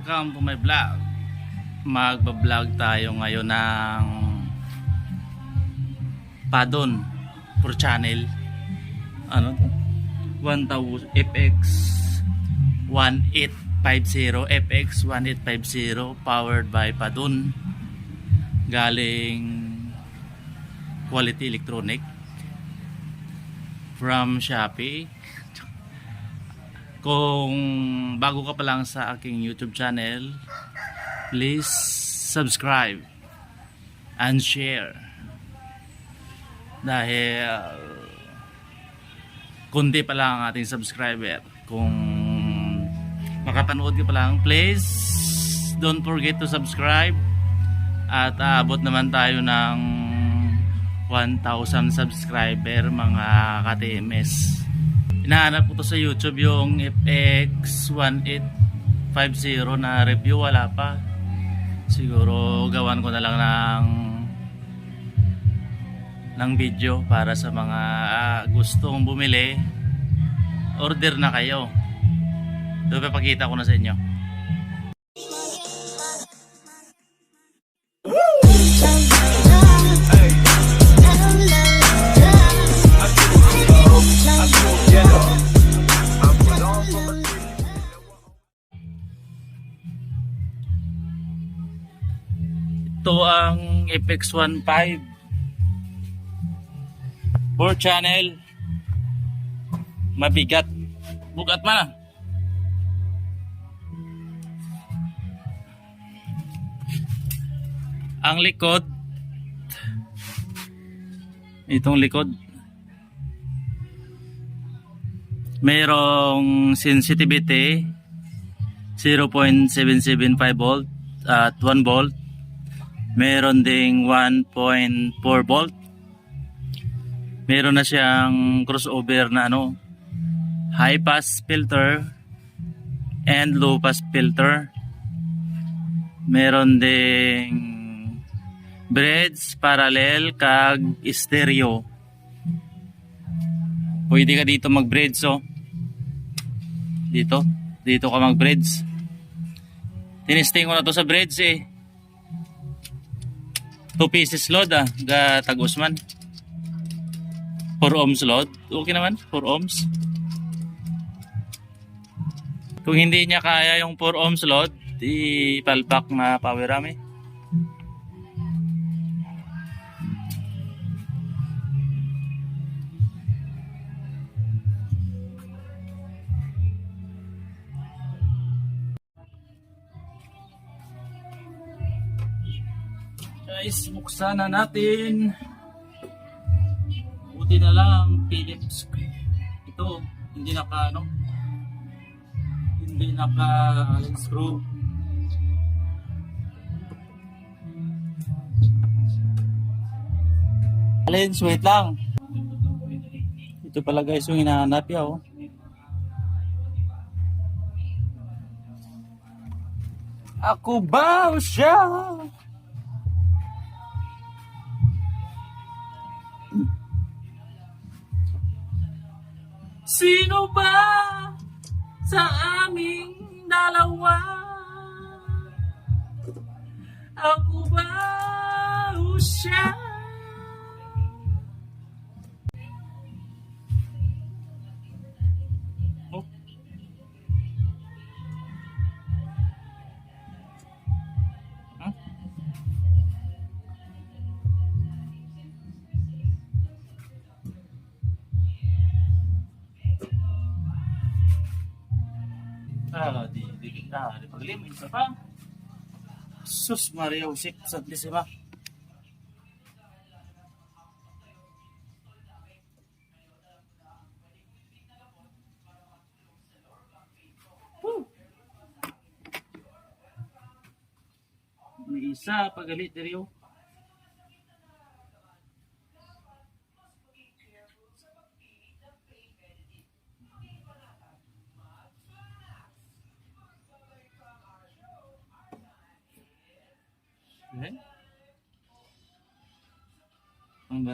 welcome to my vlog. Magba-vlog tayo ngayon ng Padon for channel. Ano to? 1000 FX 1850 FX 1850 powered by Padon. Galing Quality Electronic from Shopee. Kung bago ka pa lang sa aking YouTube channel, please subscribe and share. Dahil kundi pa lang ang ating subscriber. Kung makapanood ka pa lang, please don't forget to subscribe. At aabot naman tayo ng 1,000 subscriber mga ka-TMS. Hinahanap ko to sa YouTube yung FX1850 na review. Wala pa. Siguro gawan ko na lang ng ng video para sa mga ah, gustong bumili. Order na kayo. Ito papakita ko na sa inyo. Ito ang FX15 4 channel. Mabigat. Bugat man ang likod. Itong likod. Mayroong sensitivity. 0.775 volt at 1 volt meron ding 1.4 volt. Meron na siyang crossover na ano high pass filter and low pass filter. Meron ding bridge parallel kag stereo. Pwede ka dito mag bridge so dito. Dito ka mag bridge tinesting ko na to sa bridge eh 2 pieces load ah ga tagos man 4 ohms load. Okay naman, 4 ohms. Kung hindi niya kaya yung 4 ohms load, ipalpak na power rami. Guys, buksan na natin buti na lang Philips ito hindi naka ano hindi naka screw Lens, wait lang. Ito pala guys yung hinahanap ya oh. Ako ba siya? Sino ba sa aming dalawa? Ako ba o siya? Di di kita, di paglimin sa pa. Sus Maria Josep Santísima. Woo! May isa pagalit diri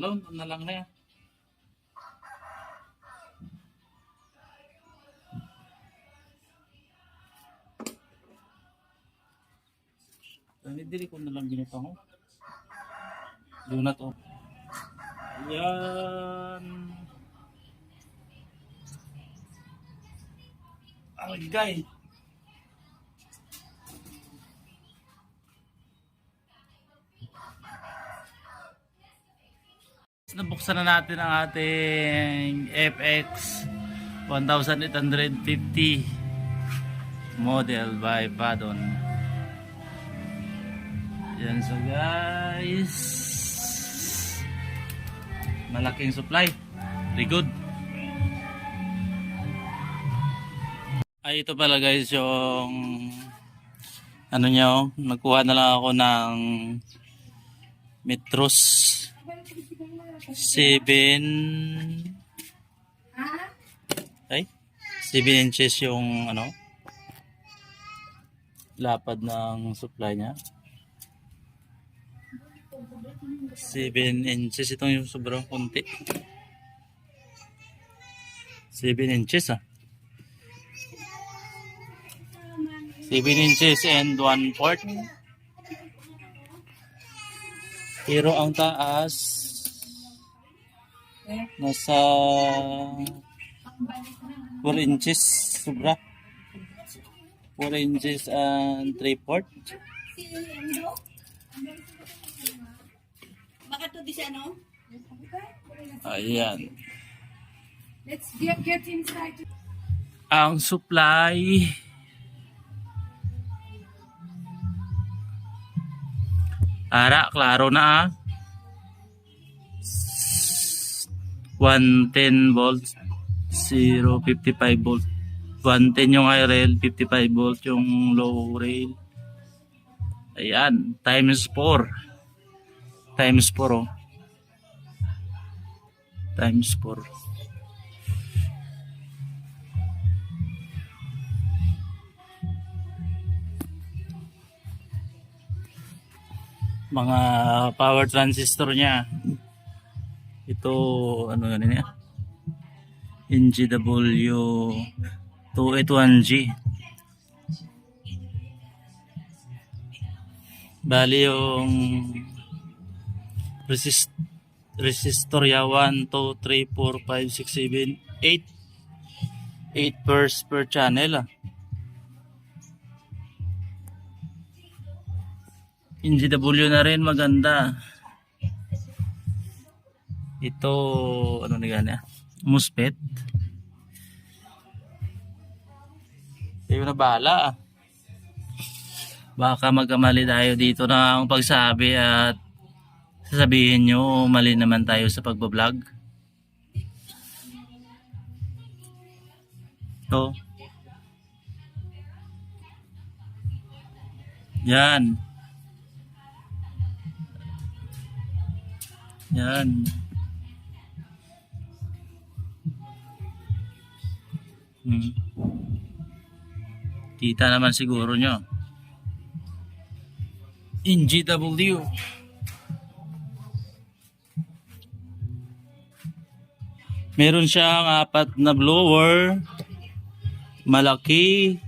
Ang galon, na lang na yan. Dali, dili ko na lang ginito ko. Do not open. Yan. Ay, Nabuksan na natin ang ating FX 1850 model by Badon. Yan so guys. Malaking supply. Very good. Ay ito pala guys yung ano niya oh, nagkuha na lang ako ng Metros 7 ay 7 inches yung ano lapad ng supply niya. 7 inches itong yung sobrang konti 7 inches ah. 7 inches and 1 fourth. Pero ang taas nasa 4 inches sobra 4 inches and 3 fourth Si Endo? Baka to di si ano? ayan Let's get, get inside. ang supply ara klaro na ah 110 volts 055 volt. 110 yung high rail 55 volt yung low rail. Ayan times 4 times 4 oh. Times 4 mga power transistor niya ito ano yan niya? NGW 281G bali yung resist resistor ya 1, 2, 3, 4, 5, 6, 7, 8 8 pairs per channel ah. NGW na rin maganda. Ito, ano ni gana? Muspet. Kayo na bahala. ah. Baka magkamali tayo dito ng pagsabi at sasabihin nyo mali naman tayo sa pagbablog. Ito. Yan. Yan. Kita naman siguro nyo. In GW. Meron siyang apat na blower. Malaki.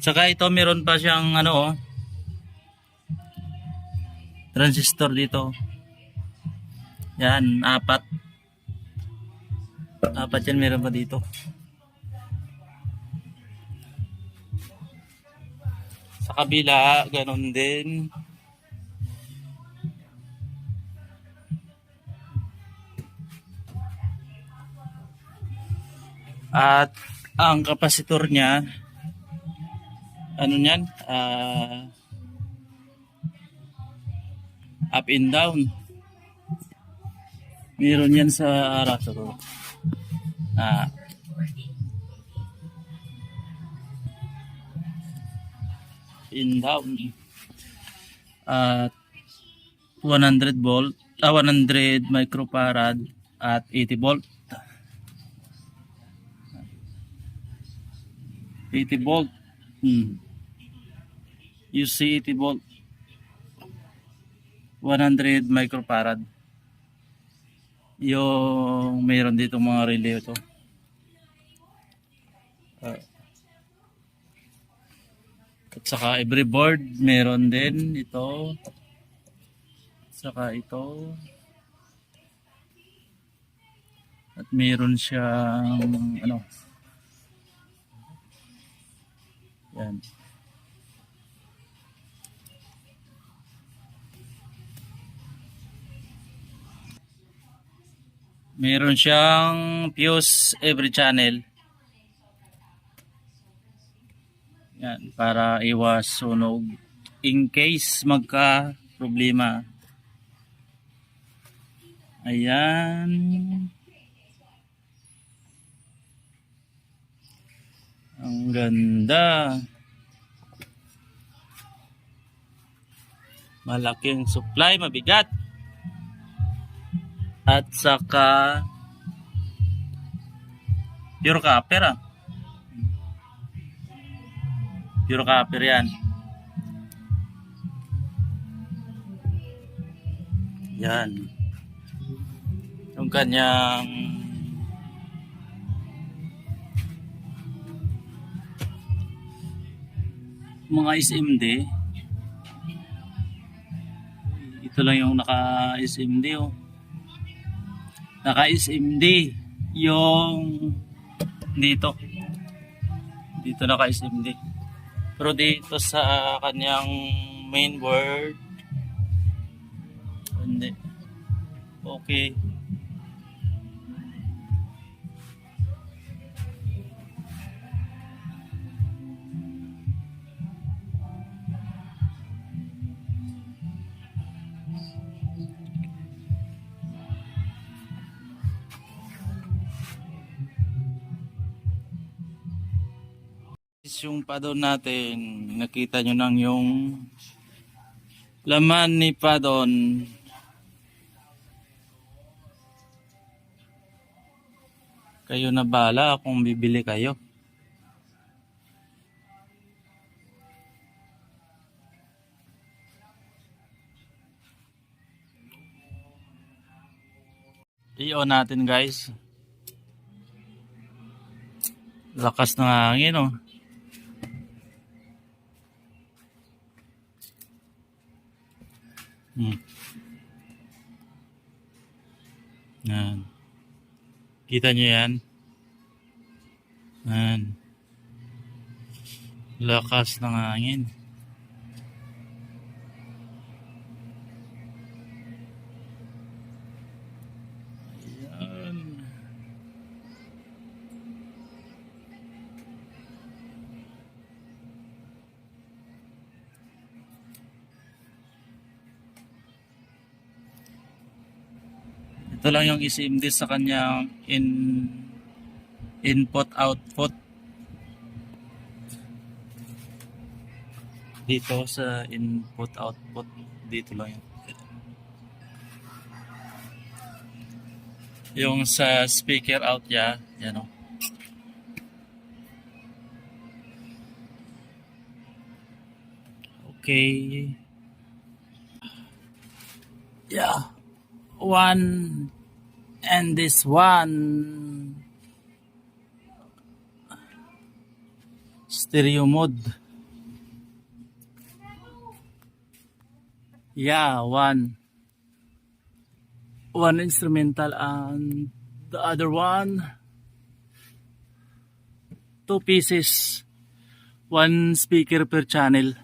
Tsaka ito meron pa siyang ano oh, transistor dito. Yan, apat. Apat yan meron pa dito. Sa kabila, ganun din. At ang kapasitor niya, ano niyan? Ah, up and down. Meron yan sa araso ko. Ah. In down. At 100 volt, ah, 100 microfarad at 80 volt. 80 volt. Hmm. You see 80 volt. 100 microfarad yung mayroon dito mga relay ito. Ah. At saka every board meron din ito. At saka ito. At meron siyang ano. Yan. Meron siyang fuse every channel. Yan, para iwas sunog. In case magka problema. Ayan. Ang ganda. Malaking supply, mabigat. At saka pure copper ah. Pure copper yan. Yan. Yung kanyang mga SMD ito lang yung naka SMD oh naka SMD yung dito dito naka SMD pero dito sa kanyang main board hindi. Okay yung padon natin, nakita nyo nang yung laman ni padon. Kayo na bala kung bibili kayo. I-on natin guys. Lakas ng hangin oh. Hmm. Yan. Kita nyo yan? Yan. Lakas ng hangin. Ito lang yung SMD sa kanyang in input output dito sa input output dito lang yun. Yung sa speaker out ya yan o. Okay. Yeah one and this one. Stereo mode. Yeah one. One instrumental and the other one. Two pieces. One speaker per channel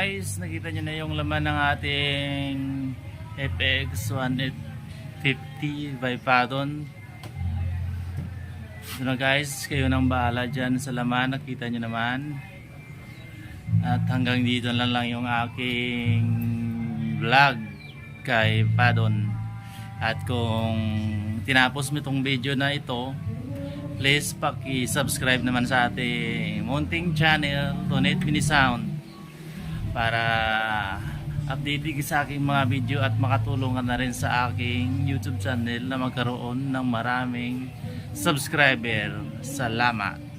guys, nakita nyo na yung laman ng ating FX 1850 by Padon. So na guys, kayo nang bahala dyan sa laman, nakita nyo naman. At hanggang dito na lang yung aking vlog kay Padon. At kung tinapos mo itong video na ito, please paki-subscribe naman sa ating munting channel, Donate Mini Sound para updated sa aking mga video at makatulong ka na rin sa aking YouTube channel na magkaroon ng maraming subscriber. Salamat!